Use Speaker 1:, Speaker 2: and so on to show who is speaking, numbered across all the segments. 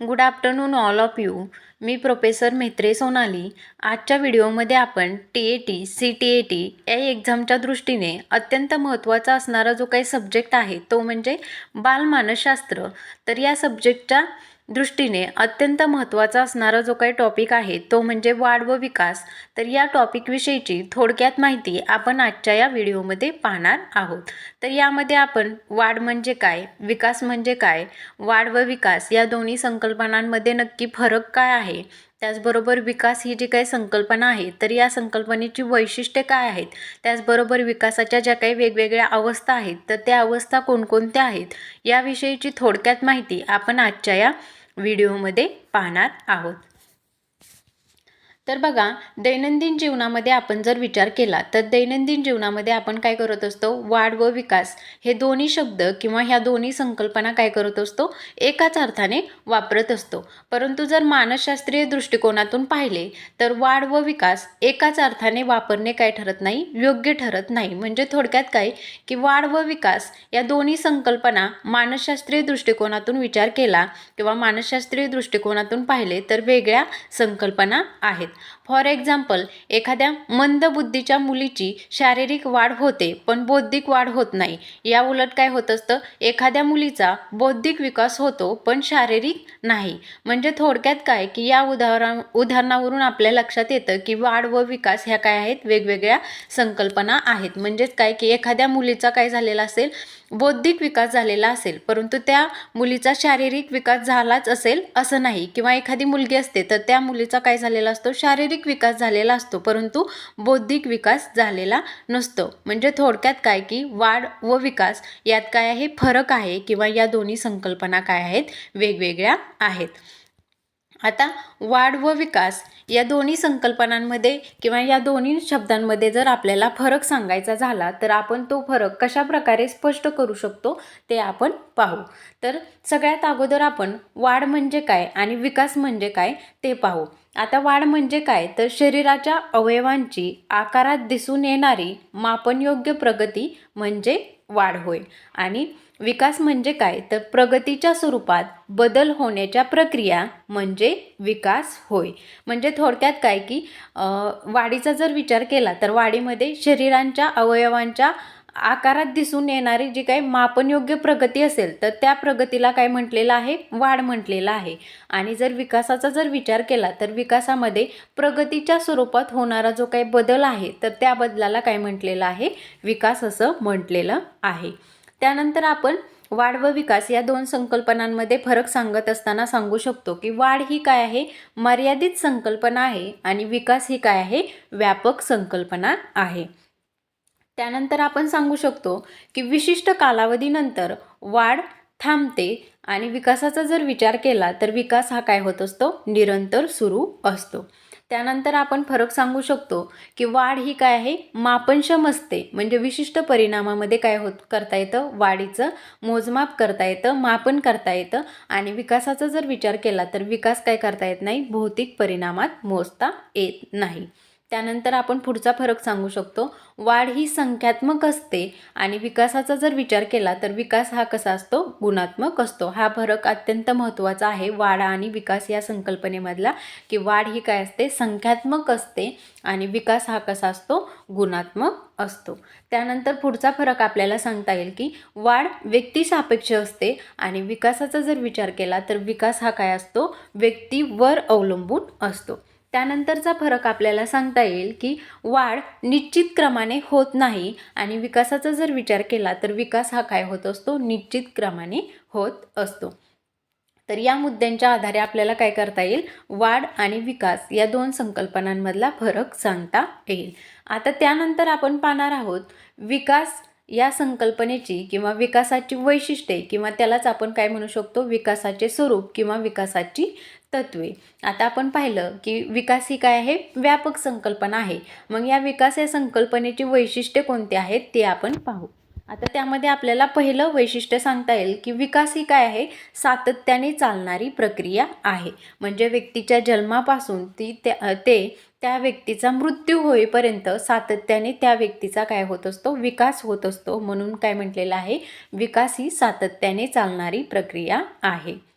Speaker 1: Good afternoon all of you me professor Metre Sonali. आजच्या व्हिडिओमध्ये आपण T A T C T A T या एक्झामच्या दृष्टीने अत्यंत महत्त्वाचा असणारा जो काही सब्जेक्ट आहे तो म्हणजे बालमानसशास्त्र. तर या सब्जेक्टच्या दृष्टीने अत्यंत महत्त्वाचा असणारा जो काही टॉपिक आहे तो म्हणजे वाढ व विकास. तर या टॉपिकविषयीची थोडक्यात माहिती आपण आजच्या या व्हिडिओमध्ये पाहणार आहोत. तर यामध्ये आपण वाढ म्हणजे काय विकास म्हणजे काय वाढ व विकास या दोन्ही संकल्पनांमध्ये नक्की फरक काय आहे त्याचबरोबर विकास ही जी काही संकल्पना आहे तर या संकल्पनेची वैशिष्ट्ये काय आहेत? त्याचबरोबर विकासाच्या ज्या काही वेगवेगळ्या अवस्था आहेत तर त्या अवस्था कोणकोणत्या आहेत? याविषयीची थोडक्यात माहिती आपण आजच्या या व्हिडिओमध्ये पाहणार आहोत. तर बघा दैनंदिन जीवनामध्ये आपण जर विचार केला तर दैनंदिन जीवनामध्ये आपण काय करत असतो? वाढ व विकास. हे दोन्ही शब्द किंवा ह्या दोन्ही संकल्पना काय करत असतो? एकाच अर्थाने वापरत असतो. परंतु जर मानसशास्त्रीय दृष्टिकोनातून पाहिले तर वाढ व विकास एकाच अर्थाने वापरणे काय ठरत नाही? योग्य ठरत नाही. म्हणजे थोडक्यात काय? की वाढ व विकास या दोन्ही संकल्पना मानसशास्त्रीय दृष्टिकोनातून विचार केला किंवा मानसशास्त्रीय दृष्टिकोनातून पाहिले तर वेगळ्या संकल्पना आहेत. फॉर एक्झाम्पल एखाद्या मंद बुद्धीच्या मुलीची शारीरिक वाढ होते पण बौद्धिक वाढ होत नाही. या उलट काय होत असतं? एखाद्या मुलीचा बौद्धिक विकास होतो पण शारीरिक नाही. म्हणजे थोडक्यात काय? की या उदाहरण उदाहरणावरून आपल्या लक्षात येतं की वाढ व विकास ह्या काय आहेत? वेगवेगळ्या संकल्पना आहेत. म्हणजेच काय? की एखाद्या मुलीचा काय झालेला असेल? बौद्धिक विकास झालेला असेल परंतु त्या मुलीचा शारीरिक विकास झालाच असेल असं नाही. किंवा एखादी मुलगी असते तर त्या मुलीचा काय झालेला असतो? शारीरिक विकास झालेला असतो परंतु बौद्धिक विकास झालेला नसतो. म्हणजे थोडक्यात काय की वाढ व विकास यात काय आहे? फरक आहे किंवा या दोन्ही संकल्पना काय आहेत? वेगवेगळ्या आहेत. आता वाढ व विकास या दोन्ही संकल्पनांमध्ये किंवा या दोन्ही शब्दांमध्ये जर आपल्याला फरक सांगायचा झाला तर आपण तो फरक कशा प्रकारे स्पष्ट करू शकतो ते आपण पाहू. तर सगळ्यात अगोदर आपण वाढ म्हणजे काय आणि विकास म्हणजे काय ते पाहू. आता वाढ म्हणजे काय? तर शरीराच्या अवयवांची आकारात दिसून येणारी मापनयोग्य प्रगती म्हणजे वाढ होय. आणि विकास म्हणजे काय? तर प्रगतीच्या स्वरूपात बदल होण्याच्या प्रक्रिया म्हणजे विकास होय. म्हणजे थोडक्यात काय की वाढीचा जर विचार केला तर वाढीमध्ये शरीरांच्या अवयवांच्या आकारात दिसून येणारी जी काही मापनयोग्य प्रगती असेल तर त्या प्रगतीला काय म्हटलेलं आहे? वाढ म्हटलेलं आहे. आणि जर विकासाचा जर विचार केला तर विकासामध्ये प्रगतीच्या स्वरूपात होणारा जो काही बदल आहे तर त्या बदलाला काय म्हटलेलं आहे? विकास असं म्हटलेलं आहे. त्यानंतर आपण वाढ व विकास या दोन संकल्पनांमध्ये फरक सांगत असताना सांगू शकतो की वाढ ही काय आहे? मर्यादित संकल्पना आहे आणि विकास ही काय आहे? व्यापक संकल्पना आहे. त्यानंतर आपण सांगू शकतो की विशिष्ट कालावधीनंतर वाढ थांबते आणि विकासाचा जर विचार केला तर विकास हा काय होत असतो? निरंतर सुरू असतो. त्यानंतर आपण फरक सांगू शकतो की वाढ ही काय आहे? मापनक्षम असते. म्हणजे विशिष्ट परिणामामध्ये काय होत करता येतं? वाढीचं मोजमाप करता येतं मापन करता येतं आणि विकासाचा जर विचार केला तर विकास काय करता येत नाही? भौतिक परिणामात मोजता येत नाही. त्यानंतर आपण पुढचा फरक सांगू शकतो. वाढ ही संख्यात्मक असते आणि विकासाचा जर विचार केला तर विकास हा कसा असतो? गुणात्मक असतो. हा फरक अत्यंत महत्त्वाचा आहे. वाढ आणि विकास या संकल्पनेमधला की वाढ ही काय असते? संख्यात्मक असते आणि विकास हा कसा असतो? गुणात्मक असतो. त्यानंतर पुढचा फरक आपल्याला सांगता येईल की वाढ व्यक्तिसापेक्ष असते आणि विकासाचा जर विचार केला तर विकास हा काय असतो? व्यक्तीवर अवलंबून असतो. त्यानंतरचा फरक आपल्याला सांगता येईल की वाढ निश्चित क्रमाने होत नाही आणि विकासाचा जर विचार केला तर विकास हा काय होत असतो? निश्चित क्रमाने होत असतो. तर या मुद्द्यांच्या आधारे आपल्याला काय करता येईल? वाढ आणि विकास या दोन संकल्पनांमधला फरक सांगता येईल. आता त्यानंतर आपण पाहणार आहोत विकास या संकल्पनेची किंवा विकासाची वैशिष्ट्ये किंवा त्यालाच आपण काय म्हणू शकतो? विकासाचे स्वरूप किंवा विकासाची तत्वे. आता आपण पाहिलं की विकास ही काय आहे? व्यापक संकल्पना आहे. मग या विकास या संकल्पनेची वैशिष्ट्ये कोणती आहेत ते आपण पाहू. आता त्यामध्ये आपल्याला पहिलं वैशिष्ट्य सांगता येईल की विकास ही काय आहे? सातत्याने चालणारी प्रक्रिया आहे. म्हणजे व्यक्तीच्या जन्मापासून ती त्या ते त्या व्यक्तीचा मृत्यू होईपर्यंत सातत्याने त्या व्यक्तीचा काय होत असतो? विकास होत असतो. म्हणून काय म्हटलेलं आहे? विकास ही सातत्याने चालणारी प्रक्रिया आहे.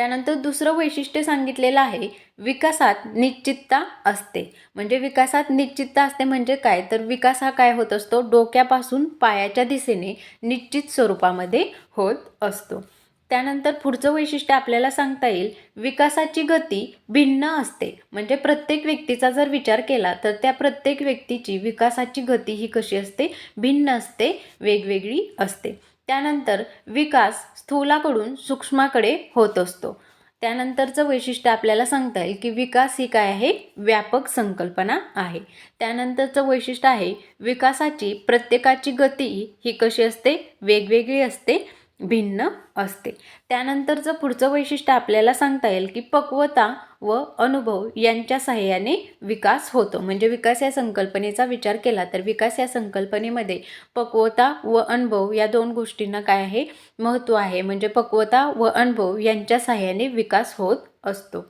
Speaker 1: त्यानंतर दुसरं वैशिष्ट्य सांगितलेलं आहे विकासात निश्चितता असते. म्हणजे विकासात निश्चितता असते म्हणजे काय? तर विकास हा काय होत असतो? डोक्यापासून पायाच्या दिशेने निश्चित स्वरूपामध्ये होत असतो. त्यानंतर पुढचं वैशिष्ट्य आपल्याला सांगता येईल विकासाची गती भिन्न असते. म्हणजे प्रत्येक व्यक्तीचा जर विचार केला तर त्या प्रत्येक व्यक्तीची विकासाची गती ही कशी असते? भिन्न असते वेगवेगळी असते. त्यानंतर विकास स्थूलाकडून सूक्ष्माकडे होत असतो. त्यानंतरचं वैशिष्ट्य आपल्याला सांगता येईल की विकास ही काय आहे? व्यापक संकल्पना आहे. त्यानंतरचं वैशिष्ट्य आहे विकासाची प्रत्येकाची गती ही कशी असते? वेगवेगळी असते. भिन्न असते. त्यानंतरचं पुढचं वैशिष्ट्य आपल्याला सांगता येईल की पक्वता व अनुभव यांच्या सहाय्याने विकास होतो. म्हणजे विकास या संकल्पनेचा विचार केला तर विकास या संकल्पनेमध्ये पक्वता व अनुभव या दोन गोष्टींना काय आहे? महत्त्व आहे. म्हणजे पक्वता व अनुभव यांच्या सहाय्याने विकास होत असतो.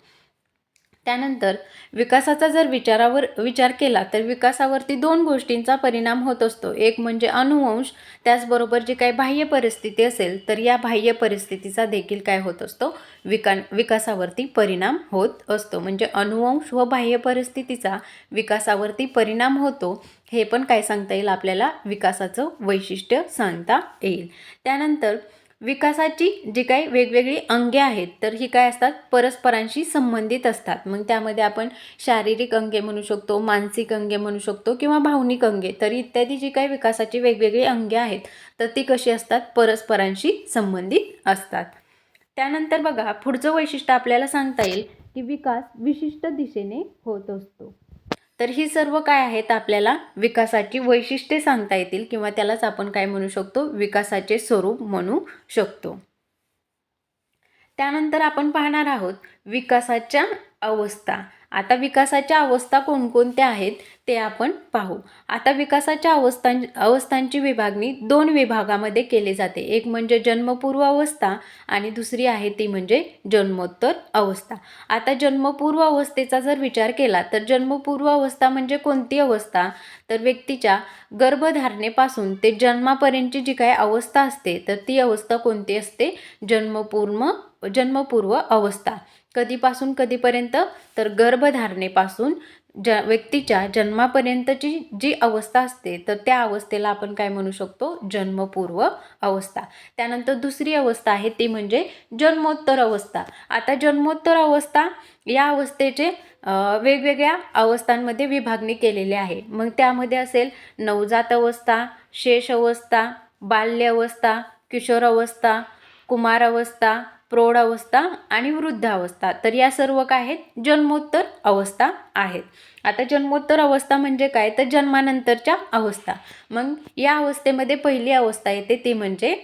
Speaker 1: त्यानंतर विकासाचा जर विचारावर विचार केला तर विकासावरती दोन गोष्टींचा परिणाम होत असतो. एक म्हणजे अनुवंश त्याचबरोबर जी काही बाह्य परिस्थिती असेल तर या बाह्य परिस्थितीचा देखील काय होत असतो? विका विकासावरती परिणाम होत असतो. म्हणजे अनुवंश व बाह्य परिस्थितीचा विकासावरती परिणाम होतो हे पण काय सांगता येईल? आपल्याला विकासाचं वैशिष्ट्य सांगता येईल. त्यानंतर विकासाची जी काही वेगवेगळी अंगे आहेत तर ही काय असतात? परस्परांशी संबंधित असतात. मग त्यामध्ये आपण शारीरिक अंगे म्हणू शकतो मानसिक अंगे म्हणू शकतो किंवा भावनिक अंगे तर इत्यादी जी काही विकासाची वेगवेगळी अंगे आहेत तर ती कशी असतात? परस्परांशी संबंधित असतात. त्यानंतर बघा पुढचं वैशिष्ट्य आपल्याला सांगता येईल की विकास विशिष्ट दिशेने होत असतो. तर ही सर्व काय आहेत आपल्याला विकासाची वैशिष्ट्ये सांगता येतील किंवा त्यालाच आपण काय म्हणू शकतो? विकासाचे स्वरूप म्हणू शकतो. त्यानंतर आपण पाहणार आहोत विकासाच्या अवस्था. आता विकासाच्या अवस्था कोणकोणत्या आहेत ते आपण पाहू. आता विकासाच्या अवस्थां अवस्थांची विभागणी दोन विभागामध्ये केली जाते. एक म्हणजे जन्मपूर्व अवस्था आणि दुसरी आहे ती म्हणजे जन्मोत्तर अवस्था. आता जन्मपूर्व अवस्थेचा जर विचार केला तर जन्मपूर्व अवस्था म्हणजे कोणती अवस्था? तर व्यक्तीच्या गर्भधारणेपासून ते जन्मापर्यंतची जी काही अवस्था असते तर ती अवस्था कोणती असते? जन्मपूर्व जन्मपूर्व अवस्था. कधीपासून कधीपर्यंत? तर गर्भधारणेपासून ज व्यक्तीच्या जन्मापर्यंतची जी अवस्था असते तर त्या अवस्थेला आपण काय म्हणू शकतो? जन्मपूर्व अवस्था. त्यानंतर दुसरी अवस्था आहे ती म्हणजे जन्मोत्तर अवस्था. आता जन्मोत्तर अवस्था या अवस्थेचे वेगवेगळ्या अवस्थांमध्ये विभागणी केलेली आहे. मग त्यामध्ये असेल नवजात अवस्था शेष अवस्था बाल्य अवस्था किशोर अवस्था कुमार अवस्था प्रौढ अवस्था आणि वृद्ध अवस्था. तर या सर्व काय आहेत? जन्मोत्तर अवस्था आहेत. आता जन्मोत्तर अवस्था म्हणजे काय? तर जन्मानंतरच्या अवस्था. मग या अवस्थेमध्ये पहिली अवस्था येते ती म्हणजे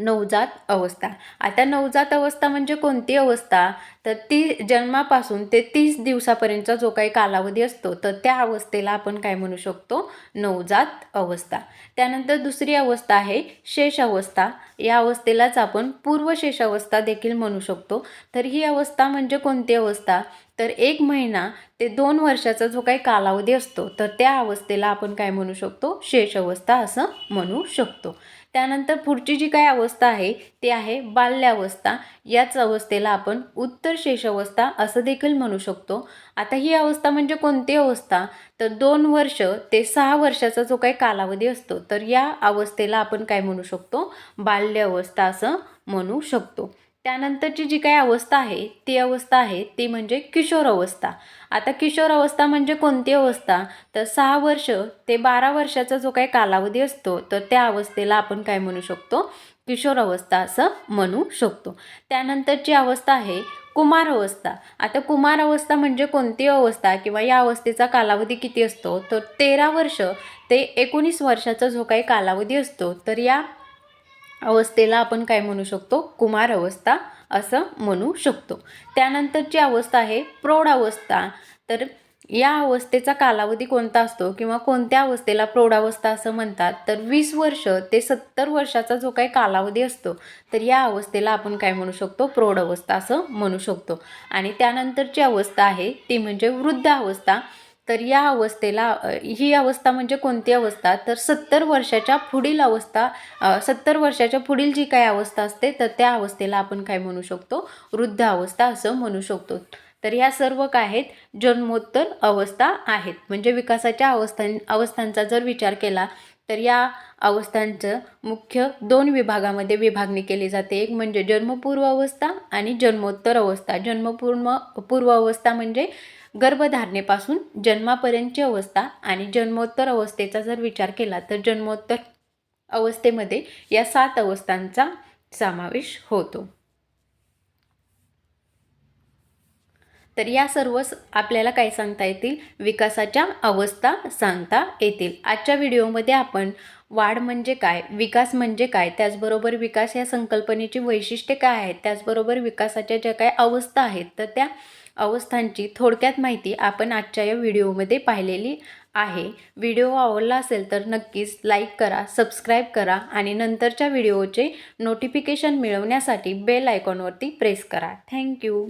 Speaker 1: नवजात अवस्था. आता नवजात अवस्था म्हणजे कोणती अवस्था? तर ती जन्मापासून ते तीस दिवसापर्यंतचा जो काही कालावधी असतो तर त्या अवस्थेला आपण काय म्हणू शकतो? नवजात अवस्था. त्यानंतर दुसरी अवस्था आहे शेष अवस्था. या अवस्थेलाच आपण पूर्वशेष अवस्था देखील म्हणू शकतो. तर ही अवस्था म्हणजे कोणती अवस्था? तर एक महिना ते दोन वर्षाचा जो काही कालावधी असतो तर त्या अवस्थेला आपण काय म्हणू शकतो? शेष अवस्था असं म्हणू शकतो. त्यानंतर पुढची जी काही अवस्था आहे ती आहे बाल्यावस्था. याच अवस्थेला आपण उत्तर शेष अवस्था असं देखील म्हणू शकतो. आता ही अवस्था म्हणजे कोणती अवस्था? तर दोन वर्ष ते सहा वर्षाचा जो काही कालावधी असतो तर या अवस्थेला आपण काय म्हणू शकतो? बाल्य अवस्था असं म्हणू शकतो. त्यानंतरची जी काही अवस्था आहे ती अवस्था आहे ती म्हणजे किशोर अवस्था. आता किशोर अवस्था म्हणजे कोणती अवस्था? तर सहा वर्ष ते बारा वर्षाचा जो काही कालावधी असतो तर त्या अवस्थेला आपण काय म्हणू शकतो? किशोर अवस्था असं म्हणू शकतो. त्यानंतरची अवस्था आहे कुमार अवस्था. आता कुमार अवस्था म्हणजे कोणती अवस्था किंवा या अवस्थेचा कालावधी किती असतो? तर तेरा वर्ष ते एकोणीस वर्षाचा जो काही कालावधी असतो तर या अवस्थेला आपण काय म्हणू शकतो? कुमार अवस्था असं म्हणू शकतो. त्यानंतरची अवस्था आहे प्रौढ अवस्था. तर या अवस्थेचा कालावधी कोणता असतो किंवा कोणत्या अवस्थेला प्रौढावस्था असं म्हणतात? तर वीस वर्ष ते सत्तर वर्षाचा जो काही कालावधी असतो तर या अवस्थेला आपण काय म्हणू शकतो? प्रौढ अवस्था असं म्हणू शकतो. आणि त्यानंतरची अवस्था आहे ती म्हणजे वृद्ध अवस्था तर या अवस्थेला ही अवस्था म्हणजे कोणती अवस्था? तर सत्तर वर्षाच्या पुढील अवस्था सत्तर वर्षाच्या पुढील जी काही अवस्था असते तर त्या अवस्थेला आपण काय म्हणू शकतो? वृद्ध अवस्था असं म्हणू शकतो. तर ह्या सर्व काय आहेत? जन्मोत्तर अवस्था आहेत. म्हणजे विकासाच्या अवस्थां अवस्थांचा जर विचार केला तर या अवस्थांचं मुख्य दोन विभागामध्ये विभागणी केली जाते. एक म्हणजे जन्मपूर्व अवस्था आणि जन्मोत्तर अवस्था. जन्मपूर्व पूर्व अवस्था म्हणजे गर्भधारणेपासून जन्मापर्यंतची अवस्था आणि जन्मोत्तर अवस्थेचा जर विचार केला तर जन्मोत्तर अवस्थेमध्ये या सात अवस्थांचा समावेश होतो. तर या सर्व आपल्याला काय सांगता येतील? विकासाच्या अवस्था सांगता येतील. आजच्या व्हिडिओमध्ये आपण वाढ म्हणजे काय विकास म्हणजे काय त्याचबरोबर विकास या संकल्पनेची वैशिष्ट्ये काय आहेत त्याचबरोबर विकासाच्या ज्या काय अवस्था आहेत तर त्या अवस्थांची थोडक्यात माहिती आपण आजच्या या व्हिडिओमध्ये पाहिलेली आहे. व्हिडिओ आवडला असेल तर नक्कीच लाईक करा सबस्क्राईब करा आणि नंतरच्या व्हिडिओचे नोटिफिकेशन मिळवण्यासाठी बेल आयकॉनवरती प्रेस करा. Thank you.